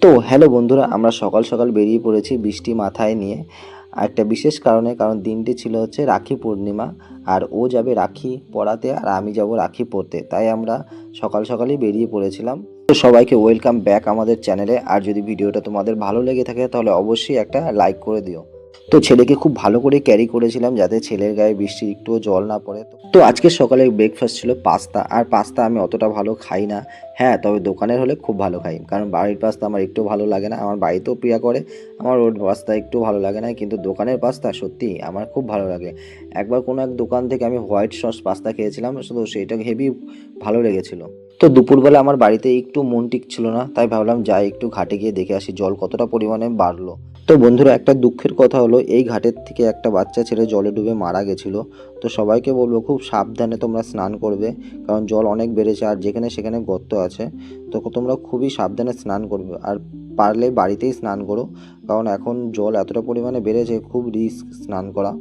তো হ্যালো বন্ধুরা, আমরা সকাল সকাল বেরিয়ে পড়েছি বৃষ্টি মাথায় নিয়ে। একটা বিশেষ কারণে, কারণ দিনটি ছিল হচ্ছে রাখি পূর্ণিমা, আর ও যাবে রাখি পড়াতে আর আমি যাব রাখি পড়তে। তাই আমরা সকাল সকালই বেরিয়ে পড়েছিলাম। তো সবাইকে ওয়েলকাম ব্যাক আমাদের চ্যানেলে। আর যদি ভিডিওটা তোমাদের ভালো লেগে থাকে, তাহলে অবশ্যই একটা লাইক করে দিও। তো ছেলেকে খুব ভালো করে ক্যারি করেছিলাম যাতে ছেলের গায়ে বৃষ্টির একটুও জল না পড়ে। তো আজকে সকালে ব্রেকফাস্ট ছিল পাস্তা আর পাস্তা আমি অতটা ভালো খাই না। হ্যাঁ তবে দোকানের হলে খুব ভালো খাই, কারণ বাড়ির পাস্তা আমার একটু ভালো লাগে না, আমার বাড়িতেও প্রিয়া করে, আমার ওর পাস্তা একটু ভালো লাগে না, কিন্তু দোকানের পাস্তা সত্যি আমার খুব ভালো লাগে। একবার কোনো এক দোকান থেকে আমি হোয়াইট সস পাস্তা খেয়েছিলাম, শুধু সেইটা হেভি ভালো লেগেছিল। তো দুপুরবেলা আমার বাড়িতে একটু মন টিকছিল না, তাই ভাবলাম যাই একটু ঘাটে গিয়ে দেখে আসি, জল কতটা পরিমাণে বাড়লো। তো বন্ধুরা, একটা দুঃখের কথা হলো, এই ঘাটের থেকে একটা বাচ্চা ছেলে জলে ডুবে মারা গেছিল। তো সবাইকে বলব, খুব সাবধানে তোমরা স্নান করবে, কারণ জল অনেক বেড়েছে আর যেখানে সেখানে গর্ত আছে। তো তোমরা খুবই সাবধানে স্নান করবে, আর পারলে বাড়িতেই স্নান করো, কারণ এখন জল এতটা পরিমাণে বেড়েছে, খুব রিস্ক স্নান করা।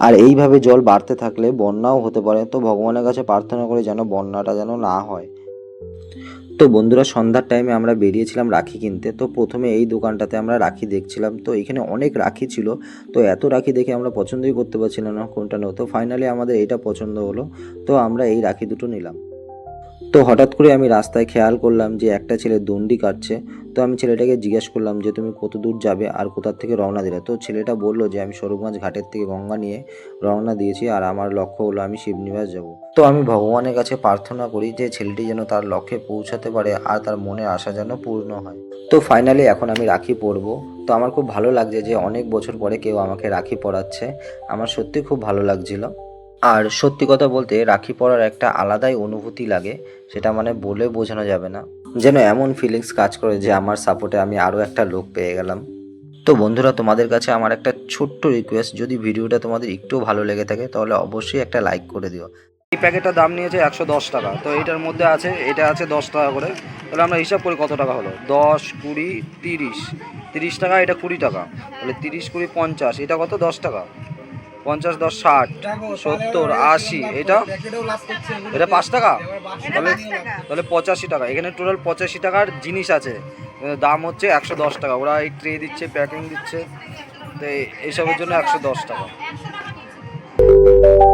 আর এইভাবে জল বাড়তে থাকলে বন্যাও হতে পারে, তো ভগবানের কাছে প্রার্থনা করে যেন বন্যাটা যেন না হয়। তো বন্ধুরা, সন্ধ্যার টাইমে আমরা বেরিয়েছিলাম রাখি কিনতে। তো প্রথমে এই দোকানটাতে আমরা রাখি দেখছিলাম। তো এখানে অনেক রাখি ছিল। তো এত রাখি দেখে আমরা পছন্দই করতে পারছিলাম না কোনটা নেব। তো ফাইনালি আমাদের এটা পছন্দ হলো। তো আমরা এই রাখি দুটো নিলাম। তো হঠাৎ করে আমি রাস্তায় খেয়াল করলাম যে একটা ছেলে দণ্ডি কাটছে। তো আমি ছেলেটাকে জিজ্ঞেস করলাম যে, তুমি কত দূর যাবে আর কোথার থেকে রওনা দিলে? তো ছেলেটা বলল যে, আমি স্বরূপগঞ্জ ঘাটের থেকে গঙ্গা নিয়ে রওনা দিয়েছি আর আমার লক্ষ্য হলো আমি শিবনিবাস যাব। তো আমি ভগবানের কাছে প্রার্থনা করি যে, ছেলেটি যেন তার লক্ষ্যে পৌঁছাতে পারে আর তার মনের আশা যেন পূর্ণ হয়। তো ফাইনালি এখন আমি রাখি পরবো। তো আমার খুব ভালো লাগছে যে, অনেক বছর পরে কেউ আমাকে রাখি পরাচ্ছে। আমার সত্যি খুব ভালো লাগছিল। আর সত্যি কথা বলতে রাখি পরার একটা আলাদাই অনুভূতি লাগে, সেটা মানে বলে বোঝানো যাবে না। যেন এমন ফিলিংস কাজ করে যে আমার সাপোর্টে আমি আরও একটা লোক পেয়ে গেলাম। তো বন্ধুরা, তোমাদের কাছে আমার একটা ছোট্ট রিকোয়েস্ট যদি ভিডিওটা তোমাদের একটু ভালো লেগে থাকে, তাহলে অবশ্যই একটা লাইক করে দিও। এই প্যাকেটটার দাম নিয়েছে একশো দশ টাকা, তো এটার মধ্যে আছে, এটা আছে দশ টাকা করে। তাহলে আমরা হিসাব করি কত টাকা হলো? দশ, কুড়ি, তিরিশ। তিরিশ টাকা, এটা কুড়ি টাকা। তাহলে তিরিশ, কুড়ি, পঞ্চাশ, এটা কত? দশ টাকা। পঞ্চাশ দশ ষাট, সত্তর, আশি, এটা? এটা পাঁচ টাকা? তাহলে তাহলে পঁচাশি টাকা। এখানে টোটাল পঁচাশি টাকার জিনিস আছে। দাম হচ্ছে একশো দশ টাকা। ওরা এই ট্রে দিচ্ছে প্যাকিং দিচ্ছে। তো এইসবের জন্য একশো দশ টাকা।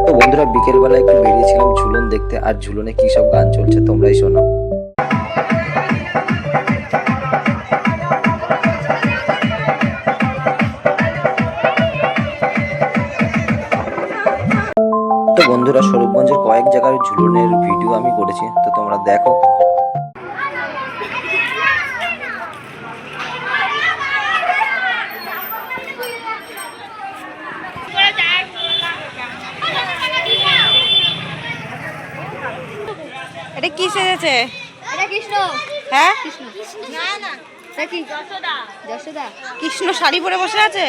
তো বন্ধুরা বিকেলবেলা একটু বেরিয়েছিলাম ঝুলন দেখতে। আর ঝুলনে কী সব গান চলছে তোমরাই শোনো। বন্ধুরা স্বরূপগঞ্জের কয়েক জায়গার ঝুলনের ভিডিও আমি করেছি তো তোমরা দেখো। এটা কি সেজেছে? এটা কৃষ্ণ। হ্যাঁ? কৃষ্ণ। না না। যশোদা যশোদা। কৃষ্ণ শাড়ি পরে বসে আছে?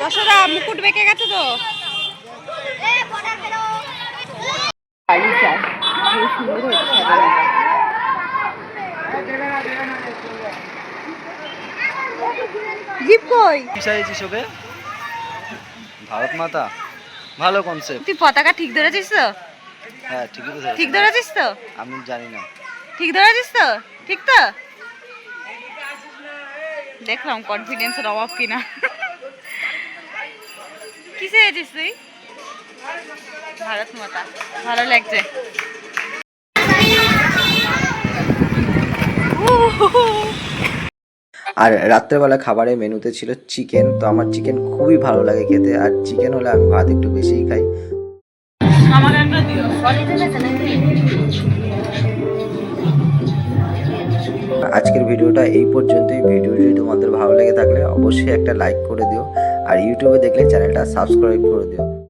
যশোদা মুকুট বেঁকে গেছে তো। জিপ কই? চাইছিস ওকে ভারত মাতা ভালো কনসেপ্ট তুই পতাকা ঠিক ধরেছিস তো? হ্যাঁ ঠিকই তো ধরেছিস। ঠিক ধরেছিস তো? আমি জানি না। ঠিক ধরেছিস তো? ঠিক তো? দেখলাম কনফিডেন্সের অভাব কিনা। কি সেজেছিস তুই? ভারত মাতা। ভালো লাগছে। আর রাত্রেবেলা খাবারের মেনুতে ছিল চিকেন তো আমার চিকেন খুবই ভালো লাগে খেতে। আর চিকেন হলে আমি ভাত একটু বেশিই খাই। আমাকে একটা দিও। আজকের ভিডিওটা এই পর্যন্তই। ভিডিও যদি তোমাদের ভালো লেগে থাকলে অবশ্যই একটা লাইক করে দিও। আর ইউটিউবে দেখলে চ্যানেলটা সাবস্ক্রাইব করে দিও।